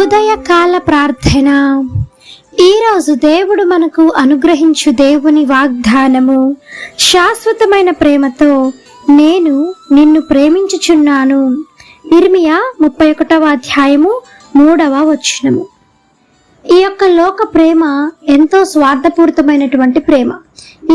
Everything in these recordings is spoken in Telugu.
ఉదయకాల ప్రార్థన. ఈరోజు దేవుడు మనకు అనుగ్రహించు దేవుని వాగ్దానము. శాశ్వతమైన ప్రేమతో నేను నిన్ను ప్రేమించుచున్నాను. ఇర్మియా ముప్పై ఒకటవ అధ్యాయము మూడవ వచనము. ఈ యొక్క లోక ప్రేమ ఎంతో స్వార్థపూరితమైనటువంటి ప్రేమ.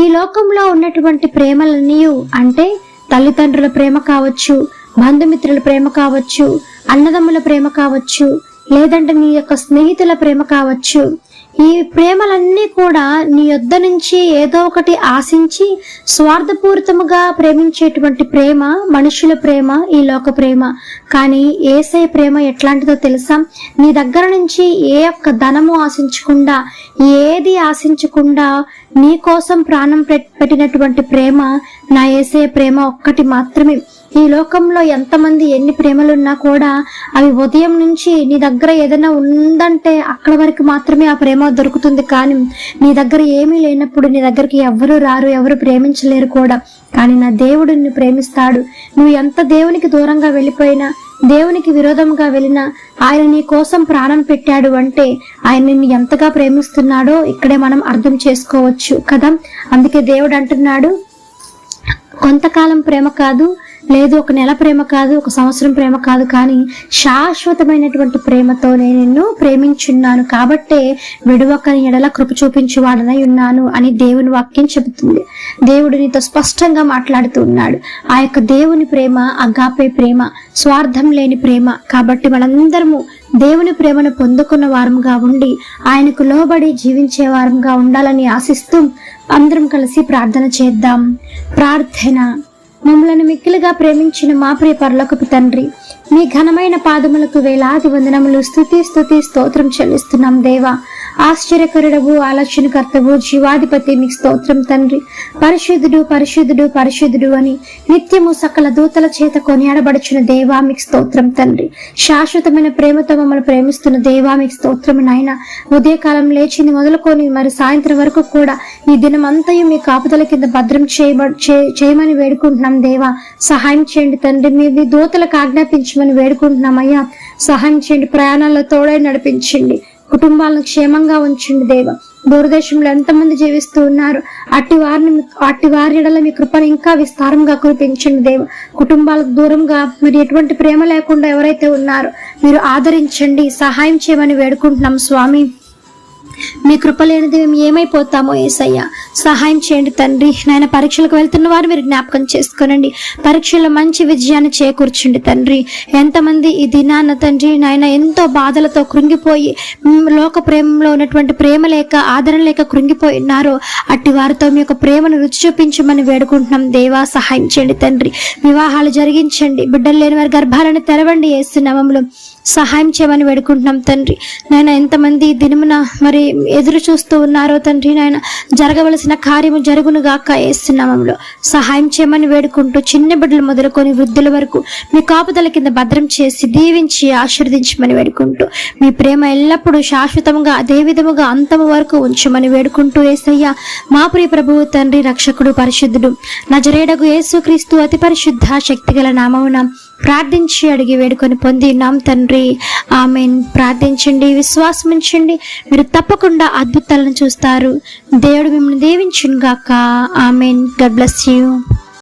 ఈ లోకంలో ఉన్నటువంటి ప్రేమలన్నీ అంటే తల్లిదండ్రుల ప్రేమ కావచ్చు బంధుమిత్రుల ప్రేమ కావచ్చు అన్నదమ్ముల ప్రేమ కావచ్చు లేదంటే నీ యొక్క స్నేహితుల ప్రేమ కావచ్చు. ఈ ప్రేమలన్నీ కూడా నీ యొద్ద నుంచి ఏదో ఒకటి ఆశించి స్వార్థపూరితముగా ప్రేమించేటువంటి ప్రేమ మనుషుల ప్రేమ ఈ లోక ప్రేమ. కానీ ఏసై ప్రేమ ఎట్లాంటిదో తెలుసా? నీ దగ్గర నుంచి ఏ ఒక్క ధనము ఆశించకుండా ఏది ఆశించకుండా నీ కోసం ప్రాణం పెట్టినటువంటి ప్రేమ నా ఏసే ప్రేమ ఒక్కటి మాత్రమే. ఈ లోకంలో ఎంతమంది ఎన్ని ప్రేమలున్నా కూడా అవి ఉదయం నుంచి నీ దగ్గర ఏదైనా ఉందంటే అక్కడ వరకు మాత్రమే ఆ ప్రేమ దొరుకుతుంది. కానీ నీ దగ్గర ఏమీ లేనప్పుడు నీ దగ్గరికి ఎవరు రారు ఎవరు ప్రేమించలేరు కూడా. కానీ నా దేవుడు నిన్ను ప్రేమిస్తాడు. నువ్వు ఎంత దేవునికి దూరంగా వెళ్ళిపోయినా దేవునికి విరోధంగా వెళ్ళినా ఆయన నీ కోసం ప్రాణం పెట్టాడు అంటే ఆయన నిన్ను ఎంతగా ప్రేమిస్తున్నాడో ఇక్కడే మనం అర్థం చేసుకోవచ్చు కదా. అందుకే దేవుడు అంటున్నాడు కొంతకాలం ప్రేమ కాదు లేదు ఒక నెల ప్రేమ కాదు ఒక సంవత్సరం ప్రేమ కాదు కానీ శాశ్వతమైనటువంటి ప్రేమతో నేను నిన్ను ప్రేమించున్నాను. కాబట్టే విడువకని ఎడల కృప చూపించేవాడనై ఉన్నాను అని దేవుని వాక్యం చెబుతుంది. దేవుడు నీతో స్పష్టంగా మాట్లాడుతూ ఉన్నాడు. ఆ యొక్క దేవుని ప్రేమ అగాపే ప్రేమ స్వార్థం లేని ప్రేమ. కాబట్టి మనందరము దేవుని ప్రేమను పొందుకున్న వారంగా ఉండి ఆయనకు లోబడి జీవించే వారంగా ఉండాలని ఆశిస్తూ అందరం కలిసి ప్రార్థన చేద్దాం. ప్రార్థన. మమ్మలను మిక్కిలుగా ప్రేమించిన మా ప్రియ పరలోకపు తండ్రి మీ ఘనమైన పాదములకు వేలాది వందనములు స్థుతి స్థుతి స్తోత్రం చెల్లిస్తున్నాం దేవా. ఆశ్చర్యకరుడవు ఆలోచనకర్తవు జీవాధిపతి మీకు స్తోత్రం తండ్రి. పరిశుద్ధుడు పరిశుద్ధుడు పరిశుద్ధుడు అని నిత్యము సకల దూతల చేత కొనియాడబడుచున్న దేవా మీకు స్తోత్రం తండ్రి. శాశ్వతమైన ప్రేమతో మమ్మల్ని ప్రేమిస్తున్న దేవా మీకు స్తోత్రం నాయన. ఉదయకాలం లేచింది మొదలుకొని మరి సాయంత్రం వరకు కూడా ఈ దినం మీ కాపుదల కింద భద్రం చేయబ చేయమని వేడుకుంటున్నాం దేవా. సహాయం చేయండి తండ్రి మీ దూతలకు ఆజ్ఞాపించమని వేడుకుంటున్నామయ్యా. సహాయం చేయండి ప్రయాణాల్లో తోడై నడిపించండి. కుటుంబాలను క్షేమంగా ఉంచండి దేవ. దూరదేశంలో ఎంతమంది జీవిస్తూ ఉన్నారు అట్టి వారిని అట్టి వారి ఎడల మీ కృపను ఇంకా విస్తారంగా కురిపించండి దేవ. కుటుంబాలకు దూరంగా మరి ఎటువంటి ప్రేమ లేకుండా ఎవరైతే ఉన్నారో మీరు ఆదరించండి సహాయం చేయమని వేడుకుంటున్నాం స్వామి. మీ కృప లేనిది మేము ఏమైపోతామో ఏసయ్య? సహాయం చేయండి తండ్రి. నాయన పరీక్షలకు వెళ్తున్న వారు మీరు జ్ఞాపకం చేసుకోనండి. పరీక్షల్లో మంచి విజయాన్ని చేకూర్చండి తండ్రి. ఎంతమంది ఈ దినాన్న తండ్రి నాయన ఎంతో బాధలతో కృంగిపోయి లోక ప్రేమలో ఉన్నటువంటి ప్రేమ లేక ఆదరణ లేక కృంగిపోయి ఉన్నారో అట్టి వారితో మీ యొక్క ప్రేమను రుచి చూపించమని వేడుకుంటున్నాం. దేవా సహాయం చేయండి తండ్రి. వివాహాలు జరిగించండి. బిడ్డలు లేని వారి గర్భాలను తెరవండి ఏసునామంలో. సహాయం చేయమని వేడుకుంటున్నాం తండ్రి. నాయన ఎంతమంది దినమున మరి ఎదురు చూస్తూ ఉన్నారో తండ్రి నాయన జరగవలసిన కార్యము జరుగును గాక వేస్తున్నామంలో సహాయం చేయమని వేడుకుంటూ చిన్న బిడ్డలు మొదలుకొని వృద్ధుల వరకు మీ కాపుదల కింద భద్రం చేసి దీవించి ఆశీర్వదించమని వేడుకుంటూ మీ ప్రేమ ఎల్లప్పుడూ శాశ్వతంగా అదే విధముగా అంతము వరకు ఉంచమని వేడుకుంటూ ఏసయ్య మా ప్రియ ప్రభువు తండ్రి రక్షకుడు పరిశుద్ధుడు నజరేడగు యేసుక్రీస్తు అతి పరిశుద్ధ శక్తిగల నామమున ప్రార్థించి అడిగి వేడుకొని పొంది నాం తండ్రి. ఆమెన్. ప్రార్థించండి విశ్వాసమించండి మీరు తప్పకుండా అద్భుతాలను చూస్తారు. దేవుడు మిమ్మల్ని దీవించును గాక ఆమెన్. God bless you.